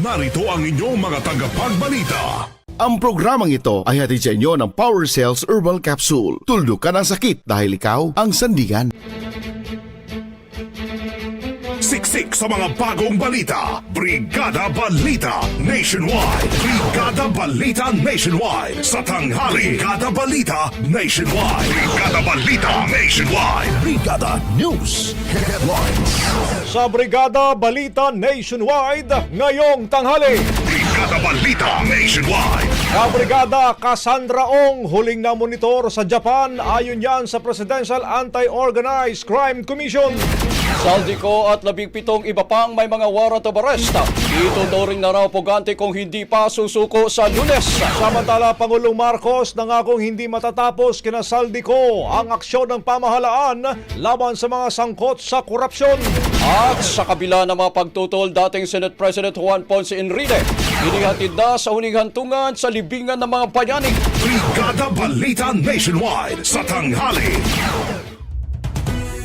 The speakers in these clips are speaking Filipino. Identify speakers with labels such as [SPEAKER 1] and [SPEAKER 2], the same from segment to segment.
[SPEAKER 1] narito ang inyong mga tagapagbalita.
[SPEAKER 2] Ang programang ito ay hatid sa inyo ng Power Cells Herbal Capsule. Tuldok ka ng sakit dahil ikaw ang sandigan.
[SPEAKER 1] Siksik sa mga bagong balita. Brigada Balita Nationwide. Brigada Balita Nationwide. Sa tanghali. Brigada Balita Nationwide. Brigada Balita Nationwide.
[SPEAKER 3] Brigada News Headlines.
[SPEAKER 4] Sa Brigada Balita Nationwide ngayong tanghali.
[SPEAKER 1] Brigada Balita Nationwide.
[SPEAKER 4] Kabrigada Cassandra Ong huling na monitor sa Japan ayon yan sa Presidential Anti-Organized Crime Commission.
[SPEAKER 5] Saldico at labing pitong iba pang may mga warrant of arrest. Ito daw rin na raw pugante kung hindi pa susuko sa lunes.
[SPEAKER 4] Samantala, Pangulong Marcos nangakong hindi matatapos kina Saldico ang aksyon ng pamahalaan laban sa mga sangkot sa korupsyon.
[SPEAKER 5] At sa kabila ng mga pagtutol, dating Senate President Juan Ponce Enrile, inihatid na sa huling hantungan sa libingan ng mga bayani.
[SPEAKER 1] Brigada Balita Nationwide. Sa tanghali.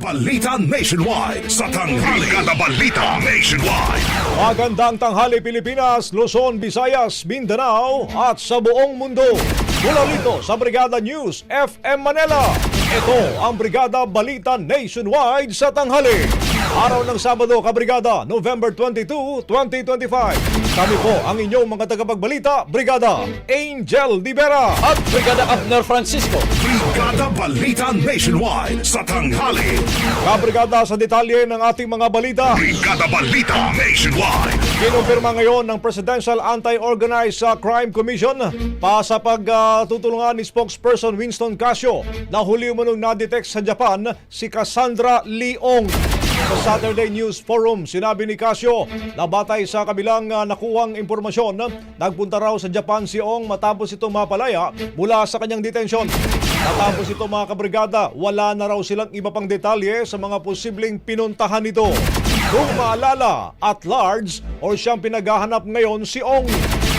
[SPEAKER 1] Balita Nationwide. Sa tanghali. Brigada Balita Nationwide.
[SPEAKER 4] Magandang tanghali Pilipinas, Luzon, Visayas, Mindanao at sa buong mundo. Mula rito sa Brigada News FM Manila. Ito ang Brigada Balita Nationwide sa tanghali. Araw ng Sabado, Kabrigada, November 22, 2025. Kami po ang inyong mga tagapagbalita, Brigada Angel Divera.
[SPEAKER 5] At Brigada Abner Francisco.
[SPEAKER 1] Brigada Balita Nationwide. Sa tanghali.
[SPEAKER 4] Kabrigada sa detalye ng ating mga balita.
[SPEAKER 1] Brigada Balita Nationwide.
[SPEAKER 4] Kinumpirma ngayon ng Presidential Anti-Organized Crime Commission pa sa pagtutulungan ni spokesperson Winston Casio na huli umunong na-detect sa Japan si Cassandra Leong. Sa Saturday News Forum, sinabi ni Casio na batay sa kabilang uh, nakuhang impormasyon, nagpunta raw sa Japan si Ong matapos ito mapalaya mula sa kanyang detensyon. Matapos ito mga kabrigada, wala na raw silang iba pang detalye sa mga posibleng pinuntahan nito. Kung maalala, at large o siyang pinaghahanap ngayon si Ong.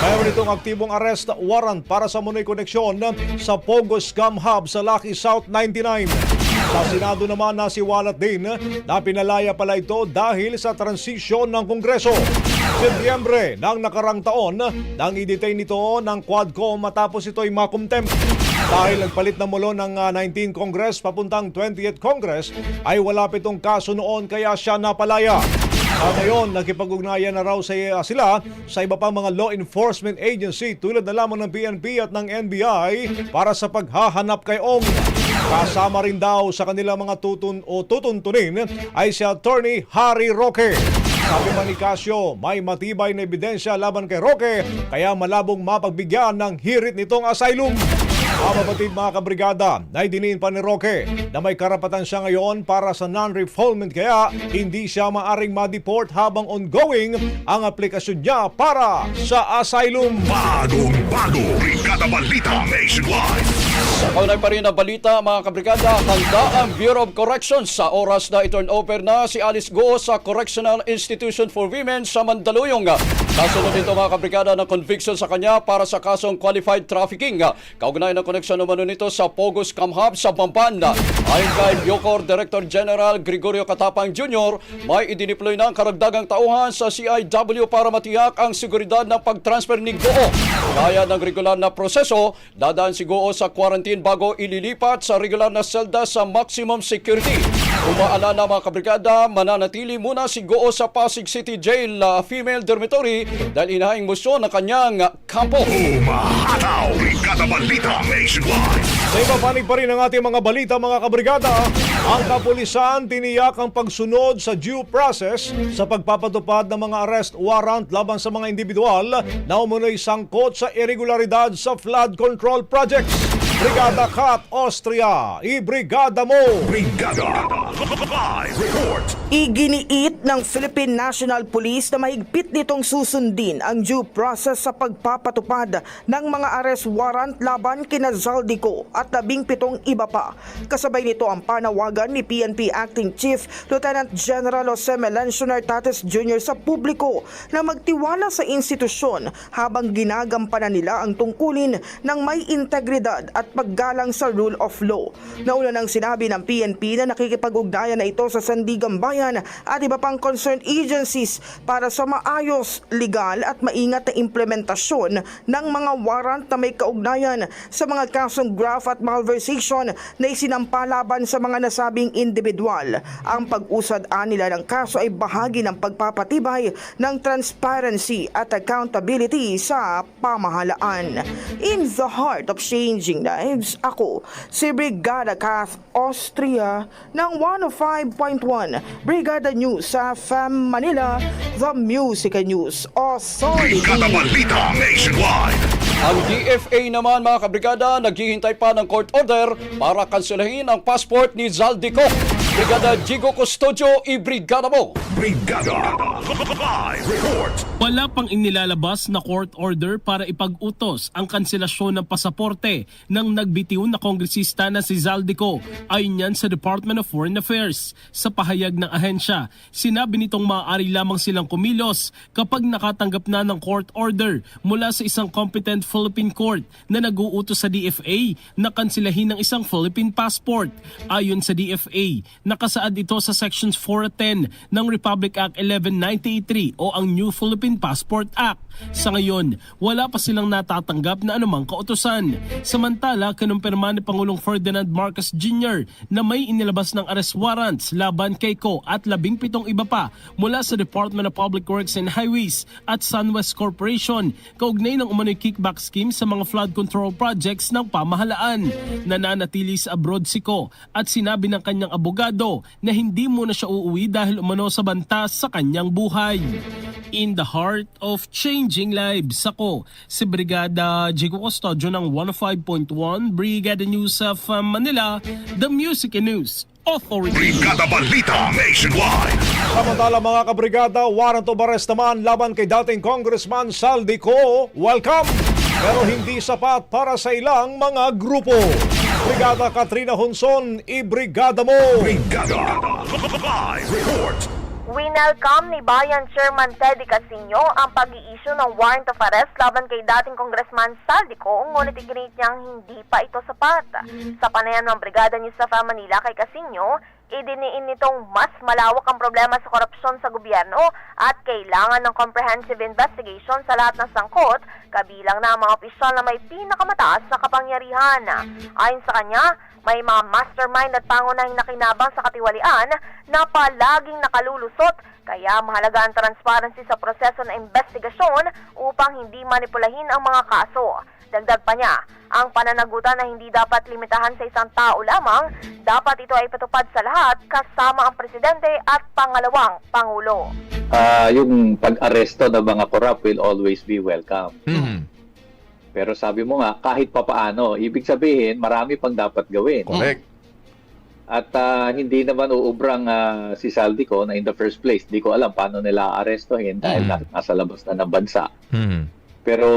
[SPEAKER 4] Mayroon itong aktibong arrest warrant para sa Monoy koneksyon sa Pogo Scam Hub sa Lucky South 99. Sa Senado naman na si Walat din na pinalaya pala ito dahil sa transisyon ng Kongreso. Setyembre ng nakarang taon nang i-detain ito ng Quadcom matapos ito'y makumtem. Dahil nagpalit na mulo ng ah, 19 Congress papuntang 20th Congress ay wala pa itong kaso noon kaya siya napalaya. Sa ngayon, nakipag-ugnayan na raw sa, sila sa iba pang mga law enforcement agency tulad na lamang ng PNP at ng NBI para sa paghahanap kay Ong. Kasama rin daw sa kanilang mga tutun o tutuntunin ay si Attorney Harry Roque. Sabi man ni Casio, may matibay na ebidensya laban kay Roque kaya malabong mapagbigyan ng hirit nitong asylum. Mga kapatid mga kabrigada, naidiniin pa ni Roque na may karapatan siya ngayon para sa non-refoulement kaya hindi siya maaring ma-deport habang ongoing ang aplikasyon niya para sa asylum.
[SPEAKER 1] Bagong bago, Brigada Balita Nationwide.
[SPEAKER 5] Sa kaunay pa rin na balita mga kabrigada, handa ang Bureau of Corrections sa oras na i-turn over na si Alice Goo sa Correctional Institution for Women sa Mandaluyong. Kasunod nito mga kabrigada ng conviction sa kanya para sa kasong qualified trafficking. Kaugnay ng koneksyon naman nito sa Pogos Cam Hub sa Pampanga. Ayon kay Bucor Director General Gregorio Katapang Jr., may idiniploy ng karagdagang tauhan sa CIW para matiyak ang seguridad ng pag-transfer ni Goo. Kaya ng regular na proseso, dadaan si Goo sa quarantine bago ililipat sa regular na selda sa maximum security. Kung maalala mga kabrigada, mananatili muna si Goo sa Pasig City Jail uh, Female Dormitory dahil inahaing musyon ng kanyang kampo.
[SPEAKER 1] Umahataw, Brigada Balita Nationwide.
[SPEAKER 4] Sa iba panig pa rin ang ating mga balita mga kabrigada, ang kapulisan tiniyak ang pagsunod sa due process sa pagpapatupad ng mga arrest warrant laban sa mga individual na umunoy sangkot sa irregularidad sa flood control projects. Brigada Kat Austria, i-brigada mo!
[SPEAKER 1] Brigada Live Report.
[SPEAKER 6] Iginiit ng Philippine National Police na mahigpit nitong susundin ang due process sa pagpapatupad ng mga arrest warrant laban kina Zaldico at labing pitong iba pa. Kasabay nito ang panawagan ni PNP Acting Chief Lieutenant General Jose Melencio Nartates Jr. sa publiko na magtiwala sa institusyon habang ginagampanan nila ang tungkulin ng may integridad at paggalang sa rule of law. Nauna nang sinabi ng PNP na nakikipag-ugnayan na ito sa Sandigan Bayan at iba pang concerned agencies para sa maayos, legal at maingat na implementasyon ng mga warrant na may kaugnayan sa mga kasong graft at malversation na isinampa laban sa mga nasabing individual. Ang pag-usad nila ng kaso ay bahagi ng pagpapatibay ng transparency at accountability sa pamahalaan. In the heart of changing lives, ako si Brigada Kath Austria ng 105.1 Brigada News sa FM Manila, The Music News Authority.
[SPEAKER 1] Brigada Balita Nationwide.
[SPEAKER 5] Ang DFA naman mga kabrigada naghihintay pa ng court order para kanselahin ang passport ni Zaldico. Brigada Jigo Custodio, i-brigada mo!
[SPEAKER 1] Brigada Live Report.
[SPEAKER 7] Wala pang inilalabas na court order para ipag-utos ang kanselasyon ng pasaporte ng nagbitiw na kongresista na si Zaldico ayon yan sa Department of Foreign Affairs. Sa pahayag ng ahensya, sinabi nitong maaari lamang silang kumilos kapag nakatanggap na ng court order mula sa isang competent Philippine court na nag-uutos sa DFA na kanselahin ng isang Philippine passport. Ayon sa DFA, nakasaad ito sa Sections 4 at 10 ng Republic Act 1193 o ang New Philippine Passport Act. Sa ngayon, wala pa silang natatanggap na anumang kautusan. Samantala, kinumpirma ni Pangulong Ferdinand Marcos Jr. na may inilabas ng arrest warrants laban kay Ko at labing pitong iba pa mula sa Department of Public Works and Highways at SunWest Corporation kaugnay ng umano'y kickback scheme sa mga flood control projects ng pamahalaan. Nananatili sa abroad si Ko at sinabi ng kanyang abogado na hindi muna siya uuwi dahil umano sa banta sa kanyang buhay. In the heart of changing lives, ako si Brigada Jigo Custodio ng 105.1 Brigada News of uh, Manila, The Music and News Authority.
[SPEAKER 1] Brigada Balita Nationwide.
[SPEAKER 4] Samantala mga kabrigada, warrant of arrest naman laban kay dating Congressman Saldico, welcome! Pero hindi sapat para sa ilang mga grupo. Brigada Katrina Hunson, i-brigada mo!
[SPEAKER 1] Brigada Live Report.
[SPEAKER 8] Winelcome ni Bayan Chairman Teddy Casino ang pag-i-issue ng warrant of arrest laban kay dating Congressman Saldico ngunit iginit niyang hindi pa ito sapat. Sa panayam ng Brigada News sa Manila kay Casino, idiniin nitong mas malawak ang problema sa korupsyon sa gobyerno at kailangan ng comprehensive investigation sa lahat ng sangkot, kabilang na ang mga opisyal na may pinakamataas na kapangyarihan. Ayon sa kanya, may mga mastermind at pangunahing nakinabang sa katiwalian na palaging nakalulusot kaya mahalaga ang transparency sa proseso ng investigasyon upang hindi manipulahin ang mga kaso. Dagdag pa niya, ang pananagutan na hindi dapat limitahan sa isang tao lamang, dapat ito ay patupad sa lahat kasama ang presidente at pangalawang pangulo.
[SPEAKER 9] Ah, yung pag-aresto ng mga corrupt will always be welcome.
[SPEAKER 4] Mhm.
[SPEAKER 9] Pero sabi mo nga, kahit papaano, ibig sabihin, marami pang dapat gawin.
[SPEAKER 4] Correct.
[SPEAKER 9] At ah, hindi naman uubrang ah, si Saldico na in the first place. Di ko alam paano nila arestohin dahil na- nasa labas na ng bansa.
[SPEAKER 4] Mhm.
[SPEAKER 9] Pero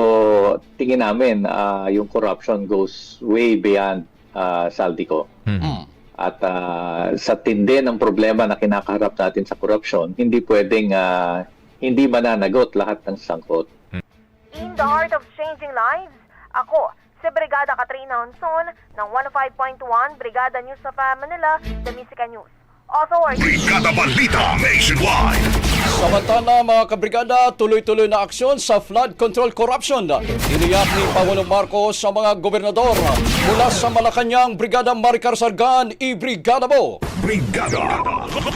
[SPEAKER 9] tingin namin, ah, yung corruption goes way beyond ah, Saldico.
[SPEAKER 4] Mhm.
[SPEAKER 9] At ah, sa tindi ng problema na kinakaharap natin sa corruption, hindi pwedeng ah, hindi mananagot lahat ng sangkot.
[SPEAKER 8] In the heart of changing lives, ako, si Brigada Katrina Honson ng 105.1 Brigada News of Manila, The Music and News. Authority.
[SPEAKER 1] Brigada Balita Nationwide.
[SPEAKER 5] Samantala mga kabrigada, tuloy-tuloy na aksyon sa flood control corruption. Iniyak ni Pangulong Marcos sa mga gobernador. Mula sa Malacanang, Brigada Maricar Sargan, i-brigada mo!
[SPEAKER 1] Brigada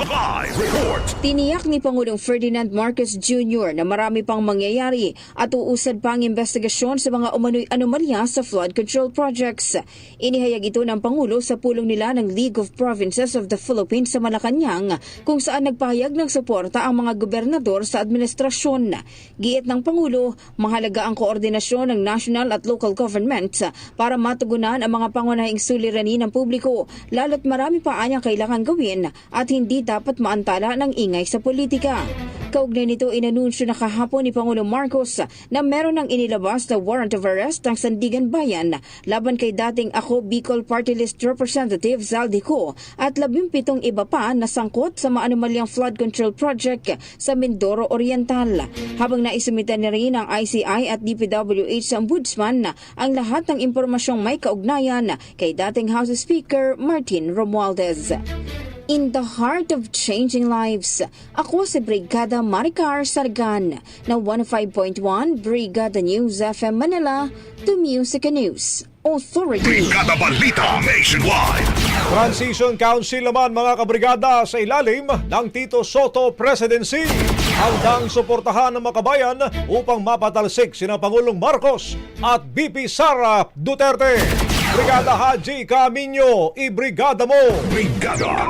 [SPEAKER 1] Live Report.
[SPEAKER 10] Tiniyak ni Pangulong Ferdinand Marcos Jr. na marami pang mangyayari at uusad pa ang investigasyon sa mga umano'y anomalya sa flood control projects. Inihayag ito ng Pangulo sa pulong nila ng League of Provinces of the Philippines sa Malacanang kung saan nagpahayag ng suporta ang mga gobernador sa administrasyon. Giit ng Pangulo, mahalaga ang koordinasyon ng national at local governments para matugunan ang mga pangunahing suliranin ng publiko, lalo't marami pa anyang kailangan gawin at hindi dapat maantala ng ingay sa politika. Kaugnay nito inanunsyo na kahapon ni Pangulong Marcos na meron ng inilabas na warrant of arrest ang Sandigan Bayan laban kay dating ako Bicol Party List Representative Zaldico at labimpitong iba pa na sangkot sa maanumalyang flood control project sa Mindoro Oriental. Habang naisumita na rin ang ICI at DPWH sa Ombudsman ang lahat ng impormasyong may kaugnayan kay dating House Speaker Martin Romualdez. In the heart of changing lives, ako si Brigada Maricar Sargan ng 105.1 Brigada News FM Manila, The Music and News Authority.
[SPEAKER 1] Brigada Balita Nationwide.
[SPEAKER 4] Transition Council naman mga kabrigada sa ilalim ng Tito Soto Presidency. Handang suportahan ng makabayan upang mapatalsik sina Pangulong Marcos at BP Sara Duterte. Brigada Haji Camino, ibrigada mo!
[SPEAKER 1] Brigada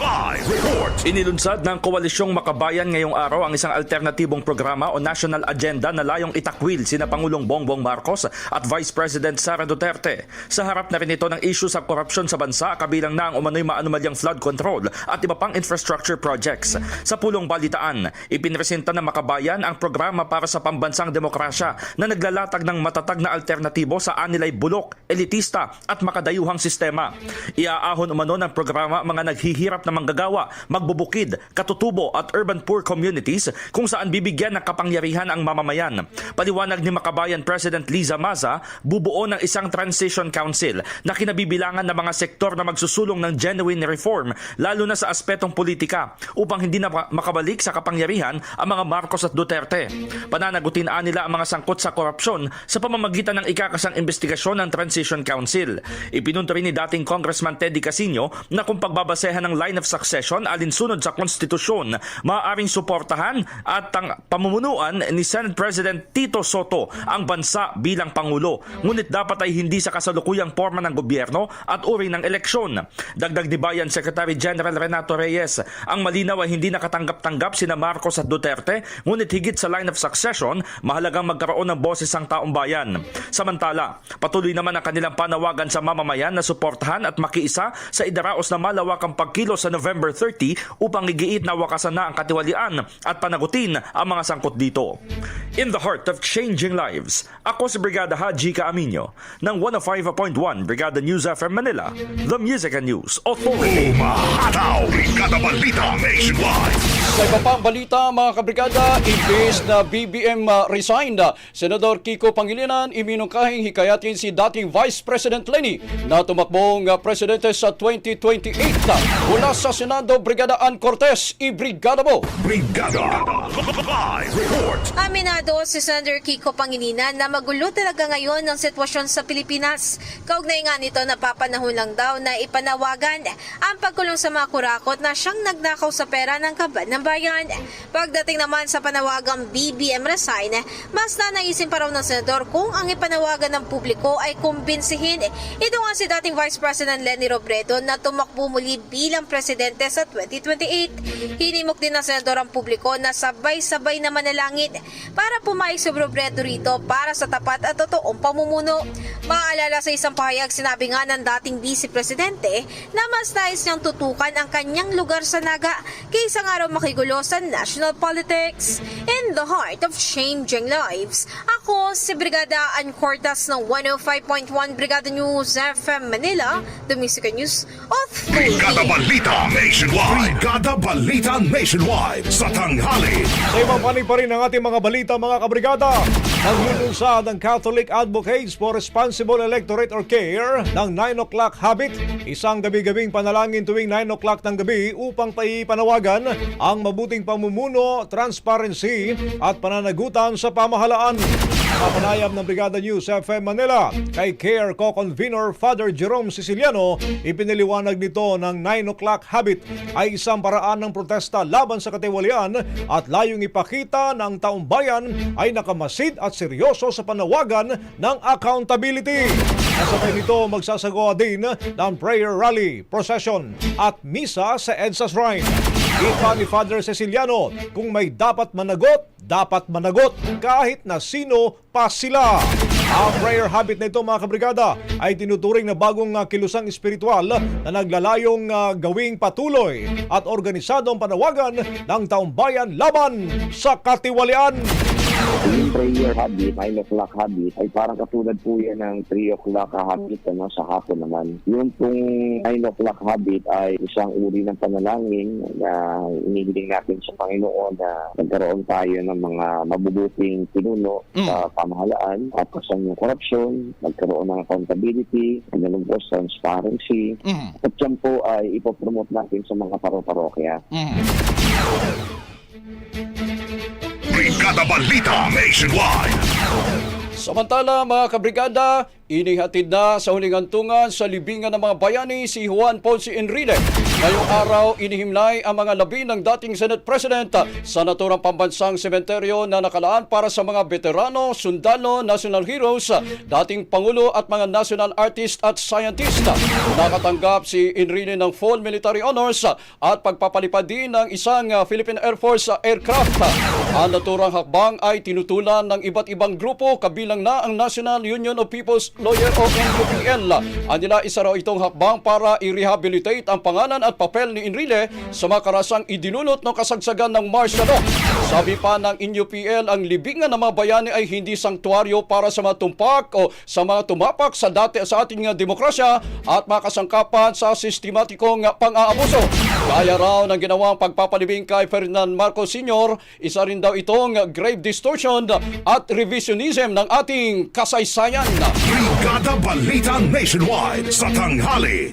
[SPEAKER 1] Live Report.
[SPEAKER 11] Inilunsad ng Koalisyong Makabayan ngayong araw ang isang alternatibong programa o national agenda na layong itakwil sina Pangulong Bongbong Marcos at Vice President Sara Duterte. Sa harap na rin ito ng issue sa korupsyon sa bansa kabilang na ang umano'y maanumalyang flood control at iba pang infrastructure projects. Sa pulong balitaan, ipinresenta ng Makabayan ang programa para sa pambansang demokrasya na naglalatag ng matatag na alternatibo sa anilay bulok, elitista at makadayuhang sistema. Iaahon umano ng programa mga naghihirap na manggagawa, magbubukid, katutubo at urban poor communities kung saan bibigyan ng kapangyarihan ang mamamayan. Paliwanag ni Makabayan President Liza Maza, bubuo ng isang transition council na kinabibilangan ng mga sektor na magsusulong ng genuine reform lalo na sa aspetong politika upang hindi na makabalik sa kapangyarihan ang mga Marcos at Duterte. Pananagutin nila ang mga sangkot sa korupsyon sa pamamagitan ng ikakasang investigasyon ng Transition Council. Ipinunto rin ni dating Congressman Teddy Casino na kung pagbabasehan ng line of succession alinsunod sa konstitusyon, maaaring suportahan at ang pamumunuan ni Senate President Tito Soto ang bansa bilang Pangulo. Ngunit dapat ay hindi sa kasalukuyang forma ng gobyerno at uri ng eleksyon. Dagdag ni Bayan Secretary General Renato Reyes, ang malinaw ay hindi nakatanggap-tanggap sina Marcos at Duterte, ngunit higit sa line of succession, mahalagang magkaroon ng boses ang taong bayan. Samantala, patuloy naman ang kanilang panawagan sa mamamayan na suportahan at makiisa sa idaraos na malawakang pagkilos sa November 30 upang igiit na wakasan na ang katiwalian at panagutin ang mga sangkot dito. In the heart of changing lives, ako si Brigada Haji Caaminyo ng 105.1 Brigada News FM Manila, The Music and News Authority.
[SPEAKER 1] Umahataw. Brigada Balita Nationwide.
[SPEAKER 5] Sa iba pang balita mga kabrigada, imbes na BBM uh, resigned, uh, Senador Kiko Pangilinan iminungkahing hikayatin si dating Vice President Lenny na tumakbong uh, presidente sa 2028. Uh, Mula sa Senado, Brigada Ann Cortez, ibrigada mo!
[SPEAKER 1] Brigada Live Report
[SPEAKER 12] Aminado si Senator Kiko Pangilinan na magulo talaga ngayon ang sitwasyon sa Pilipinas. Kaugnay nga nito napapanahon lang daw na ipanawagan ang pagkulong sa mga kurakot na siyang nagnakaw sa pera ng kaban ng bayan. Pagdating naman sa panawagang BBM resign, mas nanaisin pa raw ng senador kung ang ipanawagan ng publiko ay kumbinsihin. Ito nga si dating Vice President Lenny Robredo na tumakbo muli bilang presidente sa 2028. Hinimok din ng senador ang publiko na sabay-sabay na manalangin para pumayag si Robredo rito para sa tapat at totoong pamumuno. Maalala sa isang pahayag, sinabi nga ng dating Vice Presidente na mas nais niyang tutukan ang kanyang lugar sa Naga kaysa nga raw makigulo sa national politics. In the heart of changing lives, ako si Brigada Ann Cortas ng 105.1 Brigada News FM Manila, the Music News
[SPEAKER 1] Brigada
[SPEAKER 12] Authority.
[SPEAKER 1] Balita Nationwide Brigada Balita Nationwide Sa tanghali
[SPEAKER 4] Sa ibang panig pa rin ang ating mga balita mga kabrigada. Naglulunsad ang Catholic Advocates for Responsible Electorate or CARE ng 9 o'clock habit. Isang gabi-gabing panalangin tuwing 9 o'clock ng gabi upang paipanawagan ang mabuting pamumuno, transparency at pananagutan sa pamahalaan. Kapanayam ng Brigada News FM Manila kay CARE Co-Convenor Father Jerome Siciliano, ipiniliwanag nito ng 9 o'clock habit ay isang paraan ng protesta laban sa katiwalian at layong ipakita ng taong bayan ay nakamasid at seryoso sa panawagan ng accountability. Kasabay nito magsasagawa din ng prayer rally, procession at misa sa EDSA Shrine. Ika ni Father Ceciliano, kung may dapat managot, dapat managot kahit na sino pa sila. Ang prayer habit na ito mga kabrigada ay tinuturing na bagong uh, kilusang espiritual na naglalayong uh, gawing patuloy at organisadong panawagan ng taong bayan laban sa katiwalian.
[SPEAKER 13] Yung prayer habit, 9 o'clock habit, ay parang katulad po yan ng 3 o'clock habit ano, sa hapon naman. Yung pong 9 o'clock habit ay isang uri ng panalangin na inihiling natin sa Panginoon na nagkaroon tayo ng mga mabubuting pinuno sa pamahalaan at kasan yung corruption, nagkaroon ng accountability, ganun po transparency. At yan po ay ipopromote natin sa mga paro-parokya.
[SPEAKER 1] Brigada Balita Nationwide
[SPEAKER 5] Samantala mga kabrigada, inihatid na sa huling hantungan sa libingan ng mga bayani si Juan Ponce Enrile. Ngayong araw, inihimlay ang mga labi ng dating Senate President sa naturang pambansang sementeryo na nakalaan para sa mga veterano, sundalo, national heroes, dating Pangulo at mga national artist at scientist. Nakatanggap si Enrile ng full military honors at pagpapalipad din ng isang uh, Philippine Air Force aircraft. Ang naturang hakbang ay tinutulan ng iba't ibang grupo kabilang na ang National Union of People's Lawyer o NUPL. Anila isa raw itong hakbang para i-rehabilitate ang pangalan at papel ni Enrile sa mga karasang idinulot ng kasagsagan ng martial law. Sabi pa ng NUPL, ang libingan ng mga bayani ay hindi sanktuaryo para sa mga tumpak o sa mga tumapak sa dati sa ating demokrasya at mga kasangkapan sa sistematikong pang-aabuso. Kaya raw ng ginawang pagpapalibing kay Ferdinand Marcos Sr., isa rin daw itong grave distortion at revisionism ng ating kasaysayan.
[SPEAKER 1] Brigada Balita Nationwide Sa tanghali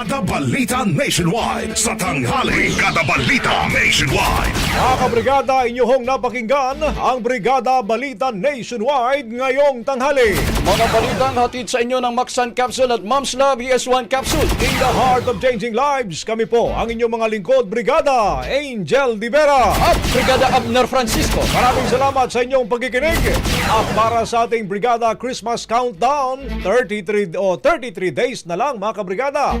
[SPEAKER 1] Brigada Balita Nationwide. Sa tanghali. Brigada Balita Nationwide.
[SPEAKER 4] Mga kabrigada, inyong napakinggan ang Brigada Balita Nationwide ngayong tanghali.
[SPEAKER 5] Mga balitang hatid sa inyo ng Maxan Capsule at Mom's Love ES1 Capsule.
[SPEAKER 4] In the heart of changing lives, kami po ang inyong mga lingkod, Brigada Angel Di Vera.
[SPEAKER 5] At Brigada Abner Francisco.
[SPEAKER 4] Maraming salamat sa inyong pagkikinig. At para sa ating Brigada Christmas Countdown, 33 o 33 days na lang mga kabrigada.